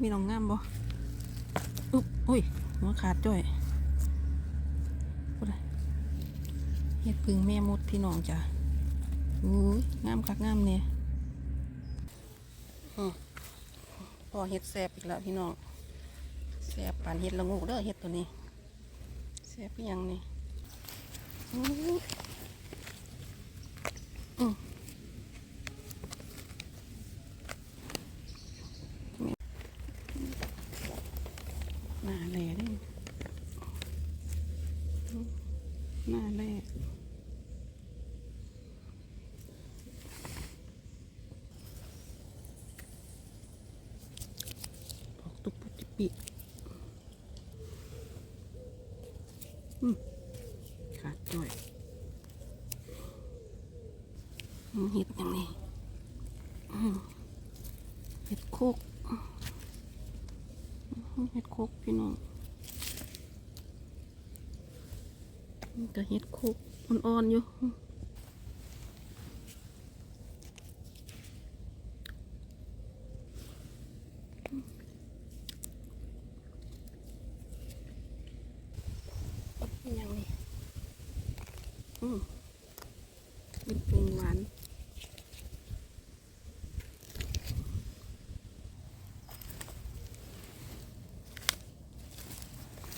มีน้องงามบ่อุ๊บอุ้ยหัวขาดจ้อยเลยเฮ็ดพึ่งแม่มดพี่น้องจ้ะอุ้ยงามคักงามเนี่ยอืมพอเฮ็ดแซบอีกแล้วพี่น้องแซบปานเฮ็ดละงูเด้อเฮ็ดตัวนี้แซบยังนี่อื้ออืม หน้าแหล่ดิหน้าแหล่ออกตุ กปุกอขาดจ่อยเห็ดอย่างนี้เห็ดโคกเห็ดโคกพี่น้องก็เห็ดโคกอ่อนๆอยู่เป็นยังนี่อืม เป็นปรุงหวาน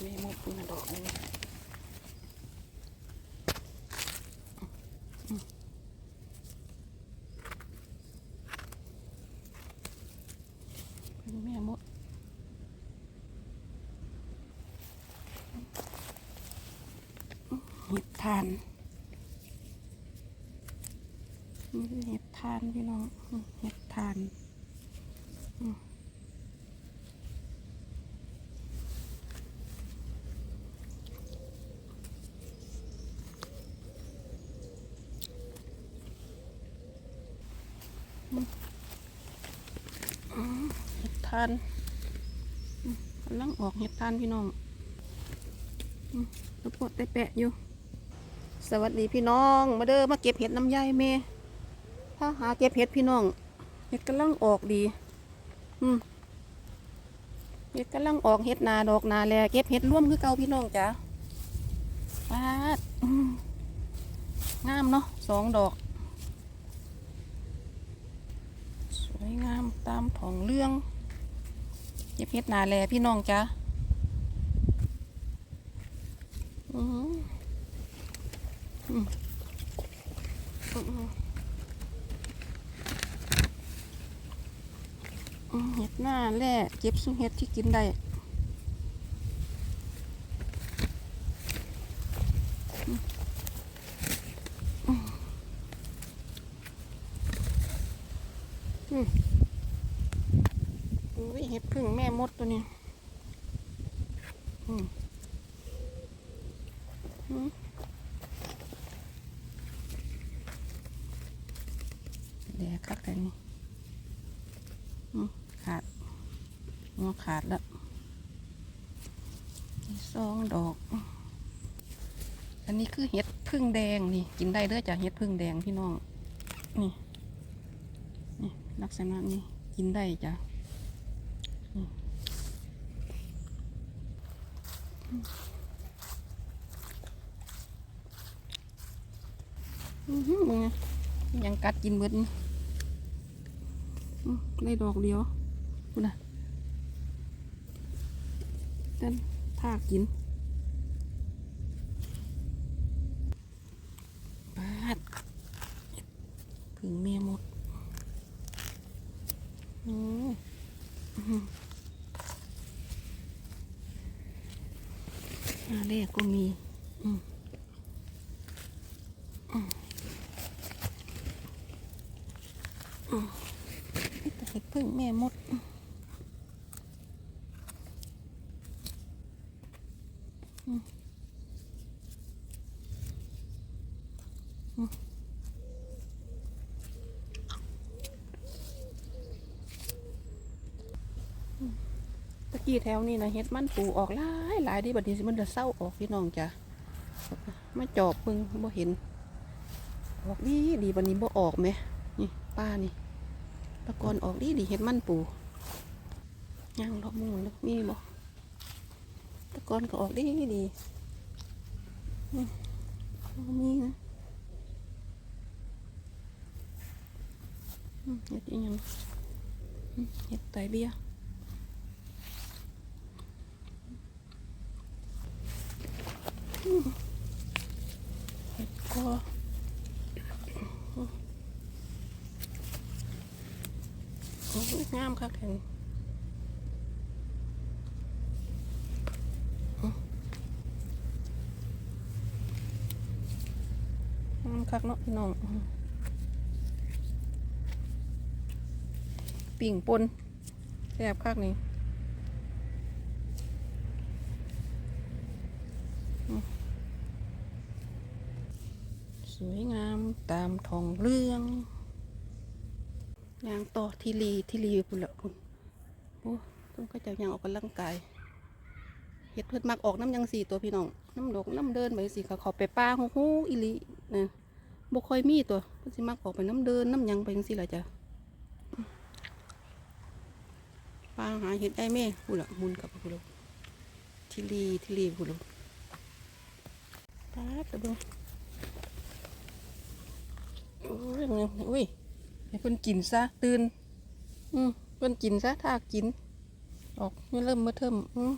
แม่มดมาดอกนึงอืมเป็นแม่มดเห็ดทาน นี่คือเห็ดทานพี่น้องเห็ดทานเห็ดทานกำลังออกเห็ดทานพี่น้องแล้วปวดได้แปะอยู่ สวัสดีพี่น้อง มาเด้อมาเก็บเห็ดน้ำใยเม ถ้าหาเก็บเห็ดพี่น้องเห็ดกำลังออกดี อืมเห็ดกำลังออกเห็ดนาดอกนาแลเก็บเห็ดร่วมคือเก่าพี่น้องจ้ะปาดงามเนาะสองดอก สวยงามตามผองเรื่องเย็บเพชรนาแลพี่น้องจ้ะอือหืออืมอืมอืมอืม เห็ดหน้าแร่เก็บซุ้มเห็ดที่กินได้อืมอุ้ยเห็ดพึ่งแม่มดตัวนี้อืมอืมแดกคักแต่นี่อืม ขาดงอขาดแล้วนี่สองดอก อันนี้คือเห็ดพึ่งแดงนี่ กินได้เด้อจ้ะเห็ดพึ่งแดงพี่น้อง นี่ นี่ลักษณะนี้กินได้จ้ะมึงยังกัดกินเบิดนี่ได้ดอกเดียว คุณน่ะเต้นท่ากินบาดผึ่งแม่หมดอืออื้อหืออันแรกก็มีอืมแต่เห็ดพึ่งแม่มดอืมอืมอืม ตะกี้แถวนี้นะเห็ดมันปูออกหลายหลายดิบัดนี้สิมันจะเศร้าออกพี่น้องจ้ะมาจอบเพิ่งบ่เห็น ออกดีดีบัดนี้บ่ออกไหมนี่ป้านี่ตะกอนออกดีดีเห็ดมันปูย่างดอกมูลเลยมีบ่ ตะกอนก็ออกดีดีอืมบ่มีนะเห็ดยังเห็ดไตเบี้ยเห็ดก็โอ้งามคักแท้นี่ คักเนาะพี่น้องปิ่งปนแซ่บคักนี่สวยงามตามทองเรื่องยางต่อทีรีทีรีพุ่นละคุณโอ้ต้องก็จะยางออกกำลังกายเฮ็ดเพิ่นมักออกน้ำยังสี่ตัวพี่น้องน้ำดกน้ำเดินไปสิเขาเขาไปป้าหูหูอีหลีนะ บ่ค่อยมีตัวเพิ่นสิมักออกไปน้ำเดินน้ำยังไปจังซี่ล่ะจ้ะปลาหาเห็ดไอ้แม่พูดละมุนกับพูดละทิลีทิลีพูดละปลาตะเบิงโอ้ยมันอุ้ยให้เพิ่นกินซะตื่นอืมเพิ่นกินซะถ้ากิน ออกไม่เริ่มมาเทิมอืม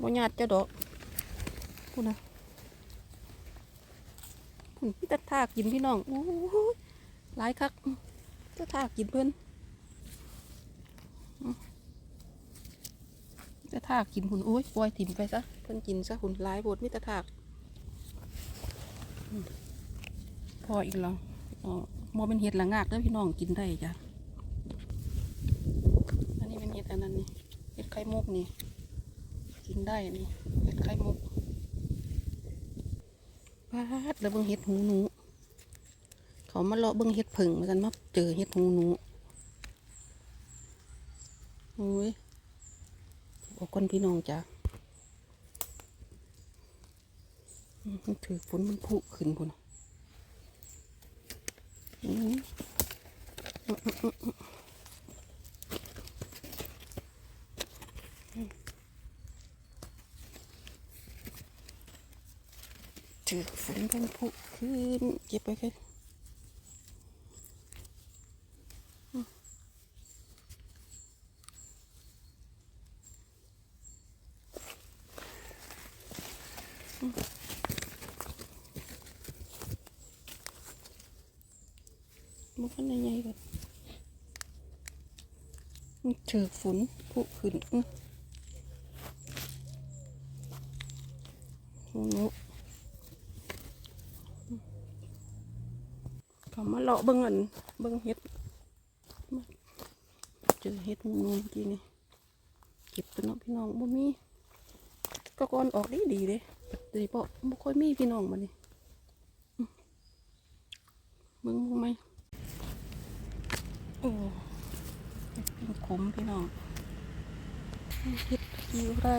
บ่ญาติเจ้าดอกพูดนะ ผุนพี่ตะทากินพี่น้องโอ้ยหลายคักตะทากินเพิ่นอื้อตะทากกินหุ่นโอ้ยปล่อยถิ่มไปซะเพิ่นกินซะหุ่นหลายบดมิตรทากพออีกแล้วอ๋อมอเป็นเห็ดละงากเด้อพี่น้องกินได้จ้ะอันนี้เป็นเห็ดอันนั้นนี่เห็ดไข่มุกนี่ กินได้นี่เห็ดไข่มุกาดแล้วเบิ่งเห็ดหูหนู เขามาเลาะเบิ่งเห็ดผึ่งมือนกันมาเจอเห็ดหูหนูโอ้ยออกคนพี่น้องจ้ะมมันถือฝนมันผุขึ้นพุ่นอืมอืมอืมอืมอืม ถือฝนมันผุขึ้นเก็บไปแค่มันก็ในใหญ่ก่อนมันถือฝนผุขึ้นอื้อหูหนู เลาะเบิ่งอันเบิ่งเห็ดเจอเห็ดหูหนูเมื่อกี้นี่เก็บตัวน้องพี่น้องบ่มีก็ก่อนออกดีดีเลยดีเพราะบ่ค่อยมีพี่น้องมานี่เบิ่งบ่ไหมโอ้เป็นขมพี่น้องเฮ็ดคิวได้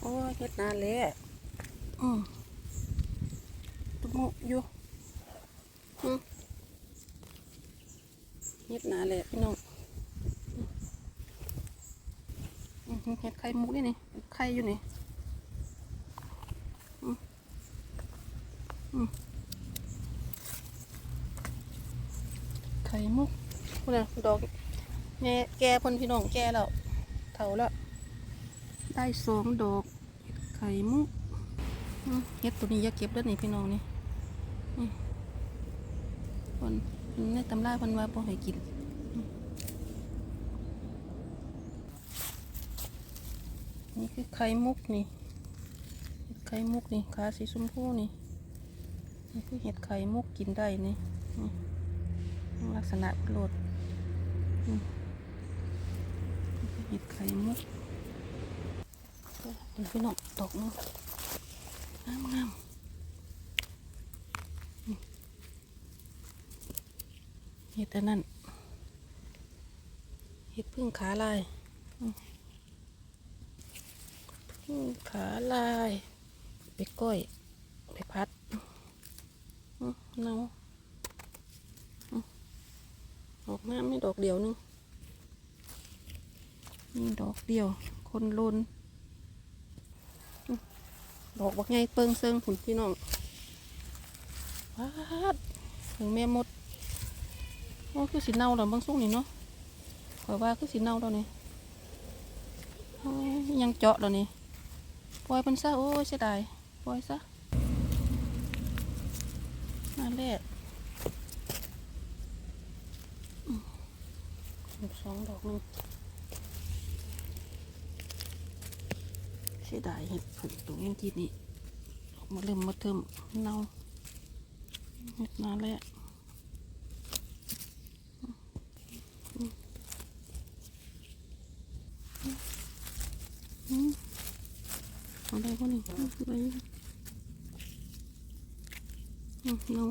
โอ้เฮ็ดนานแล้วอืมตุกมุอยู่อืม เฮ็ดหนานแล้วพี่น้องเฮ็ดไข่มุกนี่นี่ไข่อยู่นี่ไข่มุกพูดนะดอกแง่แก่พนพี่น้องแก่แล้วเถาแล้ว ได้สองดอก ไข่มุกเห็ดตัวนี้อย่าเก็บแล้วนี่พี่น้องนี่นี่คน ในตำราพันว่าบ่ให้กินนี่คือไข่มุกนี่เห็ดไข่มุกนี่ขาสีชมพูนี่นี่คือเห็ดไข่มุกกินได้นี่ลักษณะโหลดอืมเห็ดไข่มุกดี๋ยวพี่น้องตกเนาะงามงามอืม เห็ดนนั้นเห็ดพึ่งขาลายพึ่งขาลายไปก้อยไปพัดเนาออกมาไม่ดอกเดียวนึงนี่ดอกเดียว คนลนดอกบักไงเปิงเซิงผุนพี่น้องว้าดถึงแม่มด อ้คือสีเน่าแล้วบางสุกนี่เนาะข่อยว่าคือสีเน่าแล้วนี่ยยังเจาะแล้วนี่ปล่อยมันซะโอ้ยเสียดายปล่อยซะนั่นแหละอืมอีกสองดอกนึงเสียดายเห็ดผึ่งตรงนี้ทีนี้มาเริ่มมาเทิมเน่าเห็ดนานแล้วอืม เอาได้พวกนี้ไปเนา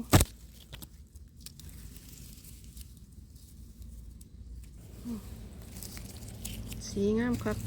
สีงามครับ